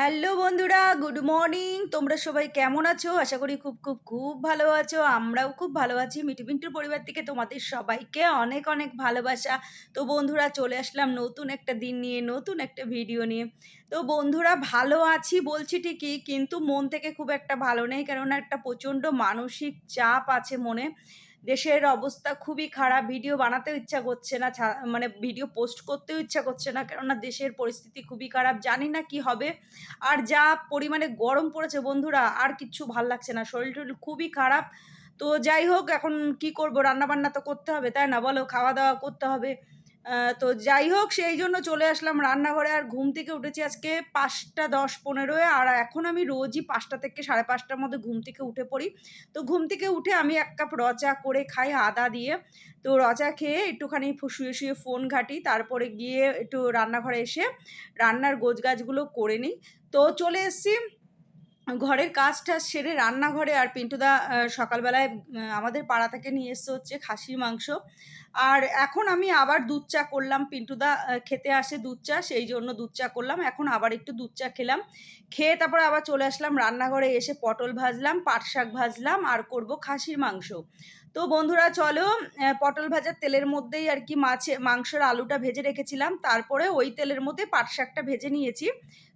Hello বন্ধুরা, good morning. তোমরা সবাই কেমন আছো? আশা করি খুব খুব খুব ভালো আছো। আমরাও খুব ভালো আছি। মিঠু মিন্টুর পরিবার থেকে তোমাদের সবাইকে অনেক অনেক ভালোবাসা। তো বন্ধুরা, চলে আসলাম নতুন একটা দিন নিয়ে, নতুন একটা ভিডিও নিয়ে। তো বন্ধুরা, ভালো আছি বলছি ঠিকই, কিন্তু মন থেকে খুব একটা ভালো নেই, কেননা একটা প্রচণ্ড মানসিক চাপ আছে মনে। দেশের অবস্থা খুবই খারাপ ভিডিও বানাতে ইচ্ছা করছে না মানে ভিডিও পোস্ট করতেও ইচ্ছা করছে না, কেননা দেশের পরিস্থিতি খুবই খারাপ, জানি না কি হবে। আর যা পরিমাণে গরম পড়েছে বন্ধুরা, আর কিচ্ছু ভালো লাগছে না, শরীর টরীর খুবই খারাপ। তো যাই হোক, এখন কি করব রান্না বান্না তো করতে হবে, তাই না? বলো খাওয়া দাওয়া করতে হবে। তো যাই হোক, সেই জন্য চলে আসলাম রান্নাঘরে। আর ঘুম থেকে উঠেছি আজকে পাঁচটা দশ পনেরোয়। আর এখন আমি রোজই পাঁচটা থেকে সাড়ে পাঁচটার মধ্যে ঘুম থেকে উঠে পড়ি। তো ঘুম থেকে উঠে আমি এক কাপ রচা করে খাই আদা দিয়ে। তো রচা খেয়ে একটুখানি শুয়ে শুয়ে ফোন ঘাঁটি, তারপরে গিয়ে একটু রান্নাঘরে এসে রান্নার গোছগাছগুলো করে নিই। তো চলে এসেছি ঘরের কাজ টাজ সেরে রান্নাঘরে। আর পিন্টুদা সকালবেলায় আমাদের পাড়া থেকে নিয়ে এসছে হচ্ছে খাসির মাংস। আর এখন আমি আবার দুধ চা করলাম। পিন্টুদা খেতে আসে দুধ চা, সেই জন্য দুধ চা করলাম। এখন আবার একটু দুধ চা খেলাম। খেয়ে তারপরে আবার চলে আসলাম রান্নাঘরে এসে পটল ভাজলাম, পাট শাক ভাজলাম, আর করব খাসির মাংস। তো বন্ধুরা, চলো পটল ভাজার তেলের মধ্যেই আর কি মাছে, মাংসের আলুটা ভেজে রেখেছিলাম। তারপরে ওই তেলের মধ্যে পাট শাকটা ভেজে নিয়েছি।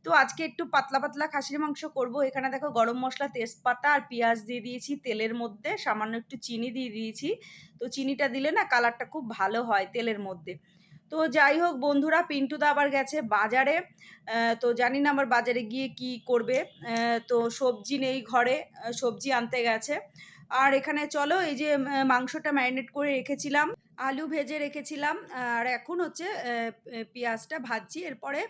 তো আজকে একটু পাতলা পাতলা খাসির মাংস করব। এখানে দেখো গরম মশলা, তেজপাতা আর পেঁয়াজ দিয়ে দিয়েছি তেলের মধ্যে। সামান্য একটু চিনি দিয়ে দিয়েছি। তো চিনিটা দিলে না কালারটা খুব ভালো হয় তেলের মধ্যে। তো যাই হোক বন্ধুরা পিন্টুদা আবার গেছে বাজারে। তো জানি না আমার বাজারে গিয়ে কি করবে। তো সবজি নেই ঘরে সবজি আনতে গেছে। আর এখানে চলো, এই যে মাংসটা ম্যারিনেট করে রেখেছিলাম, আলু ভেজে রেখেছিলাম। আর এখন হচ্ছে পেঁয়াজটা ভাজছি। এরপরে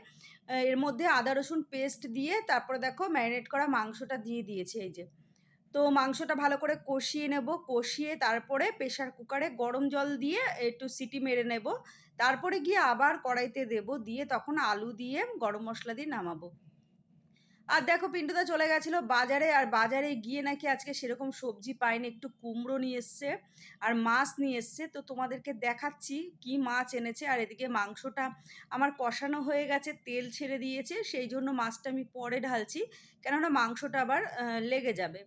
এর মধ্যে আদা রসুন পেস্ট দিয়ে তারপরে দেখো ম্যারিনেট করা মাংসটা দিয়ে দিয়েছে এই যে। তো মাংসটা ভালো করে কষিয়ে নেব। কষিয়ে তারপরে প্রেশার কুকারে গরম জল দিয়ে একটু সিটি মেরে নেব। তারপরে গিয়ে আবার কড়াইতে দেব। দিয়ে তখন আলু দিয়ে গরম মশলা দিয়ে নামাবো। আর দেখো পিন্টুদা চলে গেছিল বাজারে। আর বাজারে গিয়ে নাকি আজকে সেরকম সবজি পাইনি। একটু কুমড়ো নিয়ে এসছে আর মাছ নিয়ে এসছে। তো তোমাদেরকে দেখাচ্ছি কি মাছ এনেছে। আর এদিকে মাংসটা আমার কষানো হয়ে গেছে, তেল ছেড়ে দিয়েছে। সেই জন্য মাছটা আমি পরে ঢালছি। কেননা মাংসটা আবার লেগে যাবে।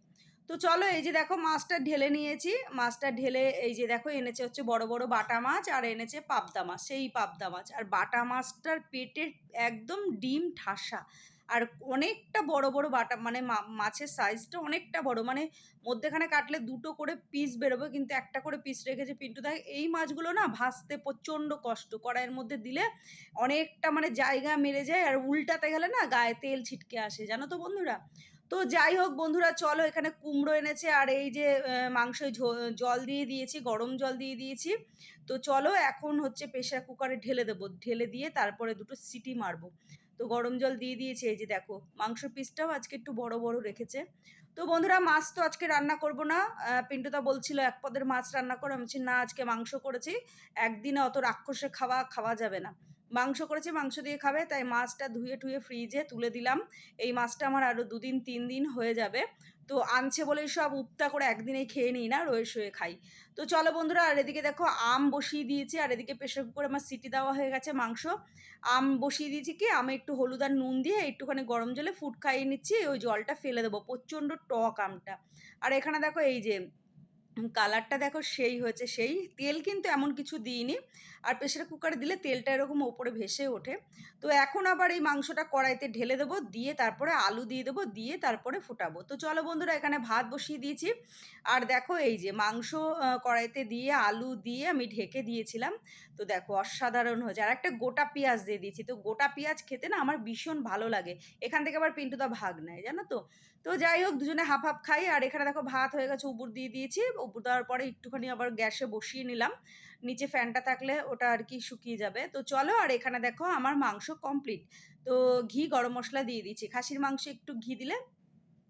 তো চলো এই যে দেখো মাছটা ঢেলে নিয়েছি। মাছটা ঢেলে এই যে দেখো এনেছে হচ্ছে বড় বড় বাটা মাছ আর এনেছে পাবদা মাছ, সেই পাবদা মাছ। আর বাটা মাছটার পেটের একদম ডিম ঠাসা। আর অনেকটা বড় বড় বাটা মানে মাছের সাইজটা অনেকটা বড়। মানে মধ্যেখানে কাটলে দুটো করে পিস বেরোবে, কিন্তু একটা করে পিস রেখেছে পিন্টু। দেখ, এই মাছগুলো না ভাজতে প্রচণ্ড কষ্ট। কড়াইয়ের মধ্যে দিলে অনেকটা মানে জায়গা মেরে যায়, আর উল্টাতে গেলে না গায়ে তেল ছিটকে আসে। জানো তো বন্ধুরা? তো যাই হোক বন্ধুরা, চলো এখানে কুমড়ো এনেছে আর এই যে মাংসে জল দিয়ে দিয়েছি, গরম জল দিয়ে দিয়েছি। তো চলো এখন হচ্ছে প্রেশার কুকারে ঢেলে দেবো। ঢেলে দিয়ে তারপরে দুটো সিটি মারবো। তো গরম জল দিয়ে দিয়েছি, এই যে দেখো মাংস পিসটাও আজকে একটু বড় বড় রেখেছে। তো বন্ধুরা, মাছ তো আজকে রান্না করব না। পিন্টুদা বলছিল এক পদের মাছ রান্না করো। আমি না, আজকে মাংস করেছি। একদিনে অত রাক্ষসে খাওয়া খাওয়া যাবে না। মাংস করেছে, মাংস দিয়ে খাবে, তাই মাছটা ধুয়ে টুয়ে ফ্রিজে তুলে দিলাম। এই মাছটা আমার আরও দুদিন, তিন দিন হয়ে যাবে। তো আনছে বলে সব উপটা করে একদিনেই খেয়ে নিই না, রয়ে শুয়ে খাই। তো চলো বন্ধুরা, আর এদিকে দেখো আম বসিয়ে দিয়েছি, আর এদিকে প্রেশার কুকারে আমার সিটি দেওয়া হয়ে গেছে মাংস। আম বসিয়ে দিয়েছি কি? আমি একটু হলুদ আর নুন দিয়ে একটুখানি গরম জলে ফুট খাইয়ে নিচ্ছি, ওই জলটা ফেলে দেবো, প্রচণ্ড টক আমটা। আর এখানে দেখো এই যে কালারটা দেখো সেই হয়েছে, সেই তেল কিন্তু এমন কিছু দিইনি। আর প্রেশার কুকারে দিলে তেলটা এরকম ওপরে ভেসে ওঠে। তো এখন আবার এই মাংসটা কড়াইতে ঢেলে দেবো, দিয়ে তারপরে আলু দিয়ে দেবো, দিয়ে তারপরে ফোটাবো। তো চলো বন্ধুরা, এখানে ভাত বসিয়ে দিয়েছি। আর দেখো এই যে মাংস কড়াইতে দিয়ে আলু দিয়ে আমি ঢেকে দিয়েছিলাম। তো দেখো অসাধারণ হয়েছে। আর একটা গোটা পেঁয়াজ দিয়ে দিয়েছি। তো গোটা পেঁয়াজ খেতে না আমার ভীষণ ভালো লাগে। এখান থেকে আবার পিন্টুদা ভাগ নেয়, জানো তো? তো যাই হোক, দুজনে হাফ হাফ খাই। আর এখানে দেখো ভাত হয়ে গেছে উপর দিয়ে দিয়েছি। উপর দেওয়ার পরে একটুখানি আবার গ্যাসে বসিয়ে নিলাম। নিচে ফ্যানটা থাকলে ওটা আর কি শুকিয়ে যাবে। তো চলো আর এখানে দেখো আমার মাংস কমপ্লিট তো ঘি গরম মশলা দিয়ে দিচ্ছি খাসির মাংস একটু ঘি দিলে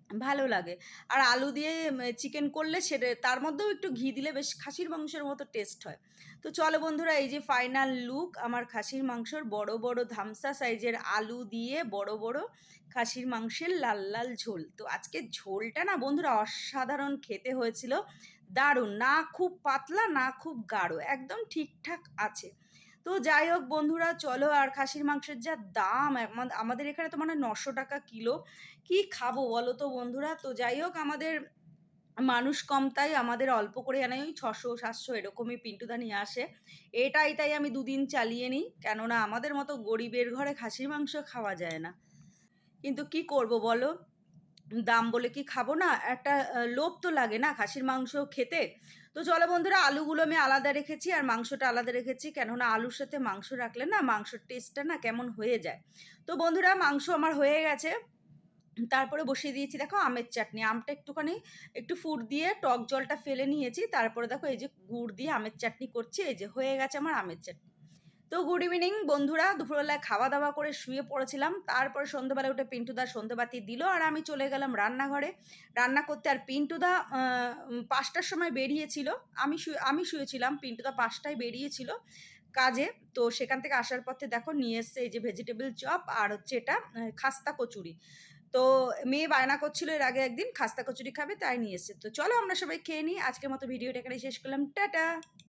ভালো লাগে। আর আলু দিয়ে চিকেন করলে সেটা, তার মধ্যেও একটু ঘি দিলে বেশ খাসির মাংসের মতো টেস্ট হয়। তো চলো বন্ধুরা, এই যে ফাইনাল লুক আমার খাসির মাংসর বড় বড় ধামসা সাইজের আলু দিয়ে বড় বড় খাসির মাংসের লাল লাল ঝোল। তো আজকে ঝোলটা না বন্ধুরা অসাধারণ খেতে হয়েছিল। দারুণ, না খুব পাতলা, না খুব গাঢ়, একদম ঠিকঠাক আছে। তো যাই হোক বন্ধুরা, চলো আর খাসির মাংসের যা দাম আমাদের এখানে তো মানে নশো টাকা কিলো। কি খাব বলো তো বন্ধুরা? তো যাই হোক, আমাদের মানুষ কম তাই আমাদের অল্প করে আনাই ওই ছশো, সাতশো এরকমই পিন্টুদা নিয়ে আসে। এটাই তাই আমি দুদিন চালিয়ে নিই, কেননা আমাদের মতো গরিবের ঘরে খাসির মাংস খাওয়া যায় না। কিন্তু কি করব বলো? দাম বলে কি খাব না? একটা লোভ তো লাগে না খাসির মাংস খেতে। তো চলো বন্ধুরা, আলুগুলো আমি আলাদা রেখেছি আর মাংসটা আলাদা রেখেছি। কেননা আলুর সাথে মাংস রাখলে না মাংসর টেস্টটা না কেমন হয়ে যায়। তো বন্ধুরা, মাংস আমার হয়ে গেছে। তারপরে বসিয়ে দিয়েছি দেখো আমের চাটনি। আমটা একটুখানি, একটু ফুট দিয়ে টক জলটা ফেলে নিয়েছি। তারপরে দেখো এই যে গুড় দিয়ে আমের চাটনি করছি। এই যে হয়ে গেছে আমার আমের চাটনি। তো গুড ইভিনিং বন্ধুরা। দুপুরবেলায় খাওয়া দাওয়া করে শুয়ে পড়েছিলাম। তারপরে সন্ধ্যেবেলা উঠে পিন্টুদা সন্ধ্যেবাতি দিল আর আমি চলে গেলাম রান্নাঘরে। রান্না করতে আর পিন্টুদা পাঁচটার সময় বেরিয়েছিল। আমি শুয়ে আমি শুয়েছিলাম। পিন্টুদা পাঁচটায় বেরিয়েছিল কাজে। তো সেখান থেকে আসার পথে দেখো নিয়ে এসছে এই যে ভেজিটেবল চপ আর হচ্ছে এটা খাস্তা কচুরি। তো মেয়ে বায়না করছিল এর আগে একদিন, খাস্তা কচুরি খাবে তাই নিয়ে এসছে। তো চলো আমরা সবাই খেয়ে নিই। আজকের মতো ভিডিওটা এখানে শেষ করলাম। টাটা!